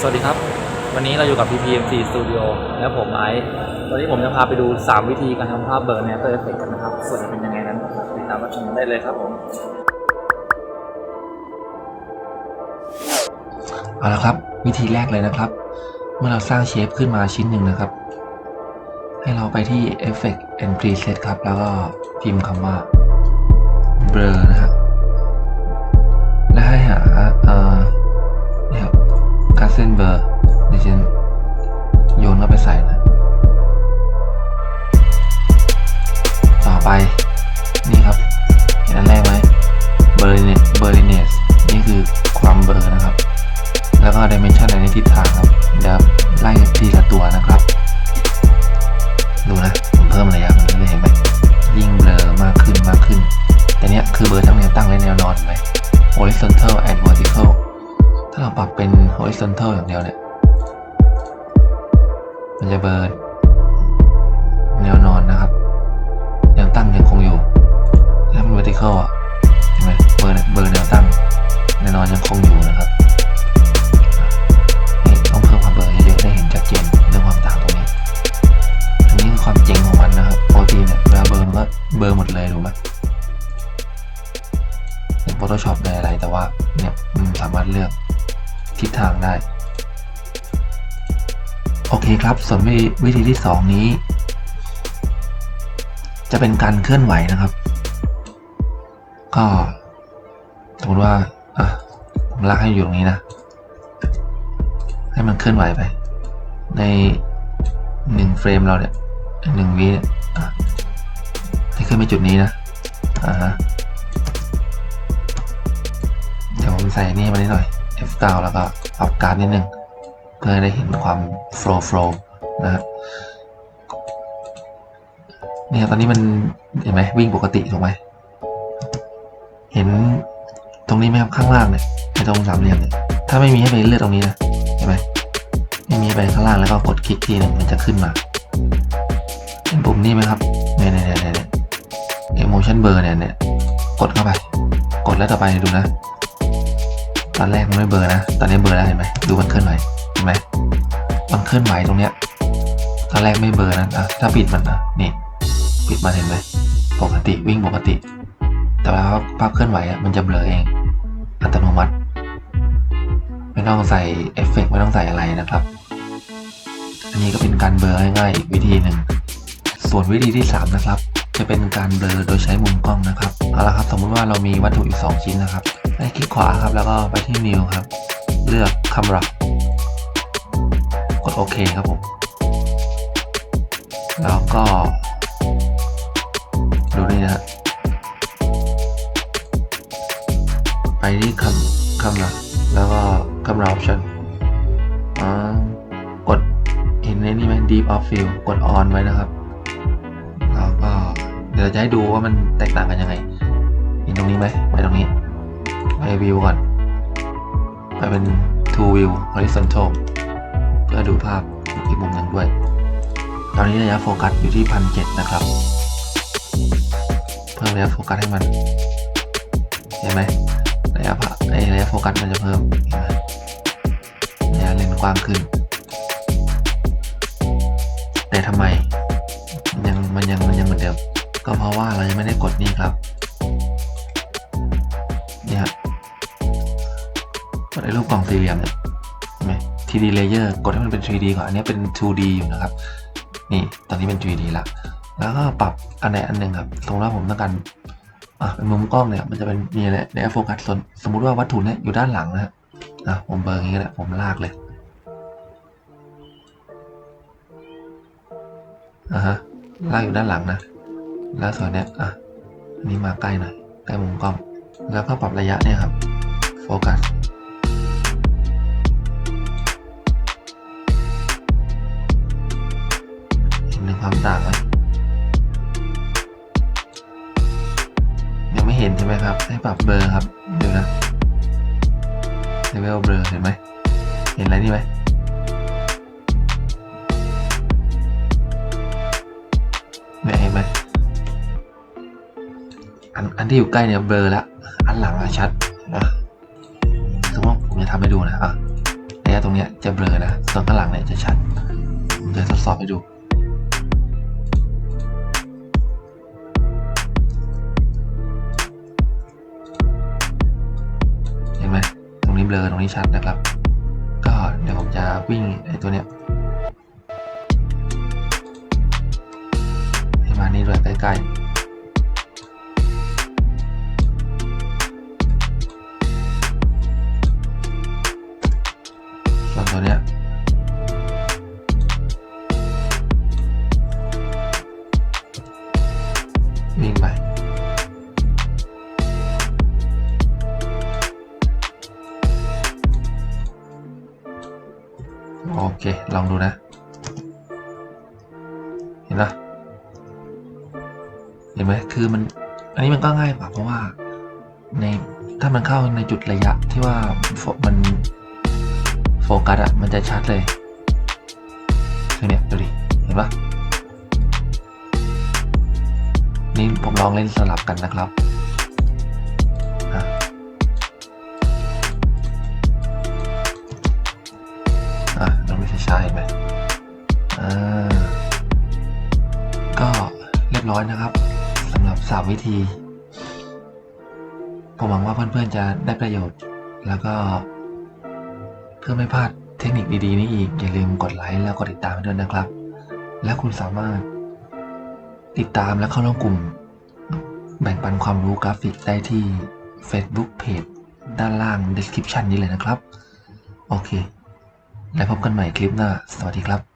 สวัสดีครับ วันนี้เราอยู่กับ PPMC Studio และผมไอซ์วันนี้ผมจะพาไปดู 3 วิธีการทำภาพเบอร์ใน After Effects กันนะครับ ส่วนจะเป็นยังไงนั้นติดตามรับชมได้เลยครับผมเอาละครับ วิธีแรกเลยนะครับ เมื่อเราสร้างเชฟขึ้นมาชิ้นหนึ่งนะครับ ให้เราไปที่ Effect and Preset ครับ แล้วก็พิมพ์คำว่า blur นะฮะแจะเบลอแนวนอนนะครับ แนวตั้งยังคงอยู่ถ้าเป็น vertical อะเห็นไหมเบลอเบลอแนวตั้งแนวนอนยังคงอยู่นะครับนี่ต้องเพิ่มความเบลอเยอะๆได้เห็นชัดเจนเรื่องความต่างตรงนี้อันนี้คือความเจ๋งของมันนะครับปกติเนี่ยเวลาเบลอมันก็เบลอหมดเลยถูกไหมใน Photoshop ในอะไรแต่ว่าเนี่ยมันสามารถเลือกทิศทางได้ โอเคครับ ส่วนวิวิธีที่สองนี้ จะเป็นการเคลื่อนไหวนะครับ ก็สมมติว่าอะผมลากให้อยู่ตรงนี้นะ ให้มันเคลื่อนไหวไป ในหนึ่งเฟรมเราเนี่ยหนึ่งวิเนี่ยให้ขึ้นไปจุดนี้นะอ่าฮะเดี๋ยวผมใส่นี่มานิดหน่อย F9 แล้วก็ปรับการดนิดนึง เพื่อให้ได้เห็นความ flow flow นะฮะเนี่ยตอนนี้มันเห็นไหมวิ่งปกติถูกไหมเห็นตรงนี้ไหมครับข้างล่างเนี่ยในตรงสามเหลี่ยมเนี่ยถ้าไม่มีให้ไปเลือกตรงนี้นะเห็นไหมไม่มีไปข้างล่างแล้วก็กดคลิกทีหนึ่งมันจะขึ้นมาเห็นปุ่มนี้ไหมครับเนี่ยเนี่ยเนี่ยเนี่ย emotion blur เนี่ยเนี่ยกดเข้าไป กดแล้วต่อไปดูนะ ตอนแรกมันไม่เบอร์นะ ตอนนี้เบอร์แล้วเห็นไหมดูมันเคลื่อนไหว เห็นไหมมันเคลื่อนไหวตรงเนี้ยตอนแรกไม่เบอร์นะอะถ้าปิดมันนะนี่ปิดมันเห็นไหมปกติวิ่งปกติ แต่ว่าภาพเคลื่อนไหวอะมันจะเบลอเอง อัตโนมัติ ไม่ต้องใส่เอฟเฟกต์ไม่ต้องใส่อะไรนะครับ อันนี้ก็เป็นการเบลอง่ายๆอีกวิธีหนึ่งส่วนวิธีที่ 3 นะครับ จะเป็นการเบลอโดยใช้มุมกล้องนะครับเอาละครับสมมติว่าเรามีวัตถุอีก2ชิ้นนะครับให้คลิกขวาครับแล้วก็ไปที่ New ครับ เลือก Camera กดโอเคครับผม แล้วก็ ดูนี่นะฮะไปที่คำคำนะแล้วก็คำรา option อ่ากดเห็นในนี่ไหม deep of field กด on ไว้นะครับ แล้วก็เดี๋ยวจะให้ดูว่ามันแตกต่างกันยังไงเห็นตรงนี้ไหมไปตรงนี้ ไป view ก่อน ไปเป็น to view horizontal เพื่อดูภาพอีกมุมหนึ่งด้วย ตอนนี้ระยะโฟกัสอยู่ที่พันเจ็ดนะครับ เพิ่มระยะโฟกัสให้มัน เห็นไหมระยะผ่าระยะโฟกัสมันจะเพิ่มเห็นไหมระยะเลนกว้างขึ้น แต่ทำไมมันยังมันยังมันยังเหมือนเดิม ก็เพราะว่าเรายังไม่ได้กดนี่ครับ 3D layer กดให้มันเป็น 3D ก่อน อันนี้เป็น 2D อยู่นะครับ นี่ ตอนนี้เป็น 3D ละ แล้วก็ปรับอันไหนอันหนึ่งครับสมมติว่าผมต้องการอะเป็นมุมกล้องเนี่ย มันจะเป็นมีอะไรในโฟกัสส่วนสมมุติว่าวัตถุเนี่ยอยู่ด้านหลังนะฮะอะผมเบอร์อย่างนี้ก็ได้ผมลากเลยอะฮะ ลากอยู่ด้านหลังนะ แล้วส่วนเนี้ย อะ อันนี้มาใกล้หน่อย ใกล้มุมกล้อง แล้วก็ปรับระยะเนี่ยครับ โฟกัส ปรับเบลอครับเดูนะเลเวลเบลอเห็นไหมเห็นอะไรนี่ไหมเนี่ยเห็นไหมอันอันที่อยู่ใกล้เนี่ยเบลอแล้วอันหลังอะชัดนะสมมติผมจะทำให้ดูนะอะระยะตรงเนี้ยจะเบลอนะส่วนข้างหลังเนี่ยจะชัดผมจะทดสอบให้ดู เบลอตรงนี้ชัดนะครับ ก็เดี๋ยวผมจะวิ่งไอ้ตัวเนี้ยให้มานี่ด้วยใกล้ๆ โอเค ลองดูนะ เห็นปะเห็นไหมคือมัน อันนี้มันก็ง่ายกว่าเพราะว่าในถ้ามันเข้าในจุดระยะที่ว่าโฟมันโฟกัสอะมันจะชัดเลยคือเนี่ยดูดิเห็นปะนี่ผมลองเล่นสลับกันนะครับ อยนะครับสำหรับสามวิธี ผมหวังว่าเพื่อนๆจะได้ประโยชน์ แล้วก็ เพื่อไม่พลาดเทคนิคดีๆ นี้อีก อย่าลืมกดไลค์แล้วกดติดตามด้วยนะครับ และคุณสามารถ ติดตามและเข้าร่วมกลุ่ม แบ่งปันความรู้กราฟิกได้ที่ Facebook Page ด้านล่าง description นี้เลยนะครับ โอเค แล้วพบกันใหม่คลิปหน้า สวัสดีครับ